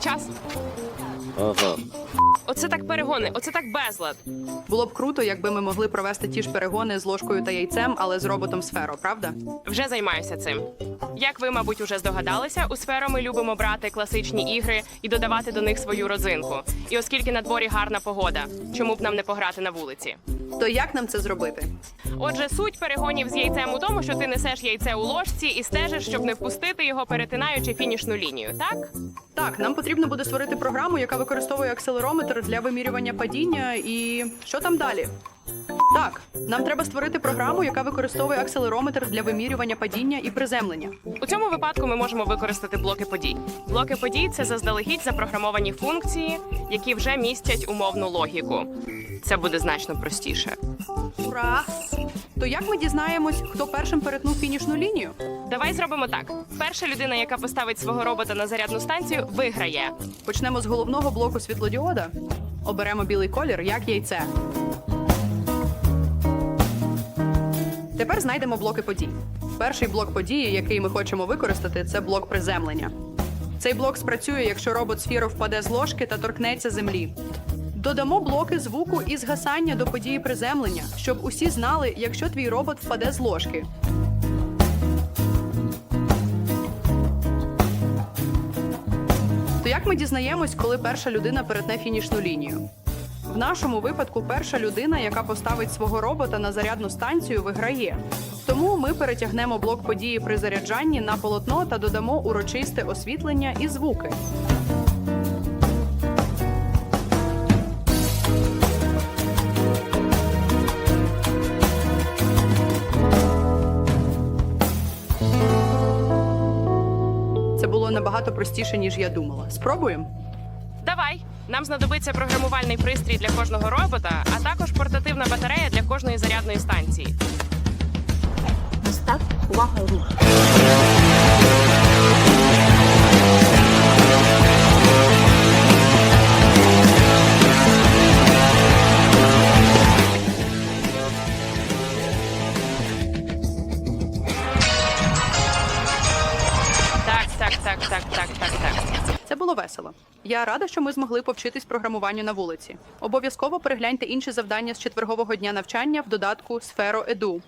час. Ага. Оце так перегони, оце так безлад. Було б круто, якби ми могли провести ті ж перегони з ложкою та яйцем, але з роботом сферо, правда? Вже займаюся цим. Як ви, мабуть, уже здогадалися, у сферо ми любимо брати класичні ігри і додавати до них свою родзинку. І оскільки на дворі гарна погода, чому б нам не пограти на вулиці? То як нам це зробити? Отже, суть перегонів з яйцем у тому, що ти несеш яйце у ложці і стежиш, щоб не впустити його, перетинаючи фінішну лінію. Так Так, нам потрібно буде створити програму, яка використовує акселерометр для вимірювання падіння. І що там далі? Так, нам треба створити програму, яка використовує акселерометр для вимірювання падіння і приземлення. у цьому випадку ми можемо використати блоки подій. Блоки подій це заздалегідь запрограмовані функції, які вже містять умовну логіку. Це буде значно простіше. Ура! То як ми дізнаємось, хто першим перетнув фінішну лінію? Давай зробимо так: перша людина, яка поставить свого робота на зарядну станцію, виграє. Почнемо з головного блоку світлодіода. Оберемо білий колір, як яйце. Тепер знайдемо блоки подій. Перший блок події, який ми хочемо використати, це блок приземлення. Цей блок спрацює, якщо робот сфіро впаде з ложки та торкнеться землі. Додамо блоки звуку і згасання до події приземлення, щоб усі знали, якщо твій робот впаде з ложки. То як ми дізнаємось, коли перша людина перетне фінішну лінію? В нашому випадку перша людина, яка поставить свого робота на зарядну станцію, виграє. Тому ми перетягнемо блок події при заряджанні на полотно та додамо урочисте освітлення і звуки. Це було набагато простіше, ніж я думала. Спробуємо. Давай. Нам знадобиться програмувальний пристрій для кожного робота, а також портативна батарея для кожної зарядної станції. Став увага рух. Це було весело. Я рада, що ми змогли повчитись програмуванню на вулиці. Обов'язково перегляньте інші завдання з четвергового дня навчання в додатку Сферо Еду.